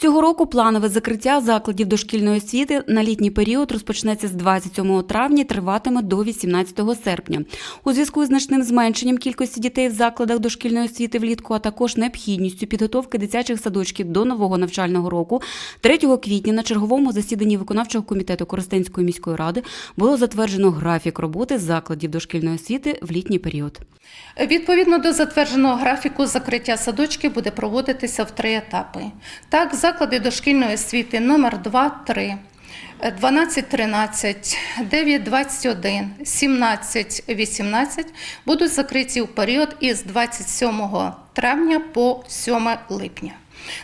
Цього року планове закриття закладів дошкільної освіти на літній період розпочнеться з 27 травня і триватиме до 18 серпня. У зв'язку з значним зменшенням кількості дітей в закладах дошкільної освіти влітку, а також необхідністю підготовки дитячих садочків до нового навчального року, 3 квітня на черговому засіданні виконавчого комітету Коростенської міської ради було затверджено графік роботи закладів дошкільної освіти в літній період. Відповідно до затвердженого графіку, закриття садочків буде проводитися в три етапи. Так, заклади дошкільної освіти номер 2, 3, 12-13, 9-21, 17-18 будуть закриті у період із 27 травня по 7 липня.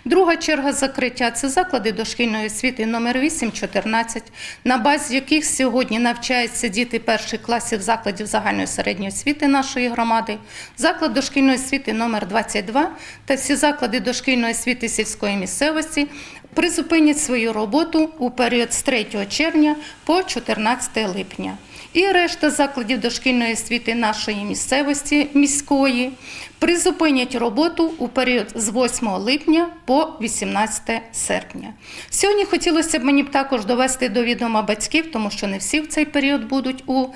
Друга черга закриття це заклади дошкільної освіти номер 8-14, на базі яких сьогодні навчаються діти перших класів закладів загальної середньої освіти нашої громади, заклад дошкільної освіти номер 22 та всі заклади дошкільної освіти сільської місцевості призупинять свою роботу у період з 3 червня по 14 липня. І решта закладів дошкільної освіти нашої місцевості міської призупинять роботу у період з 8 липня по 18 серпня. Сьогодні хотілося б мені б також довести до відома батьків, тому що не всі в цей період будуть у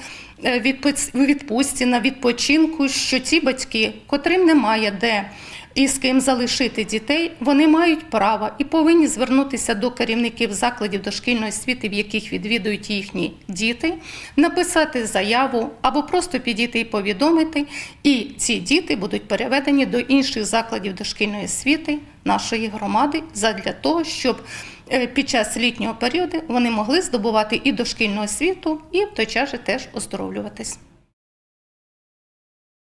відпустці на відпочинку, що ті батьки, котрим немає де і з ким залишити дітей, вони мають право і повинні звернутися до керівників закладів дошкільної освіти, в яких відвідують їхні діти, написати заяву або просто підійти і повідомити. І ці діти будуть переведені до інших закладів дошкільної освіти нашої громади задля того, щоб е, під час літнього періоду вони могли здобувати і дошкільну освіту, і в той час теж оздоровлюватись.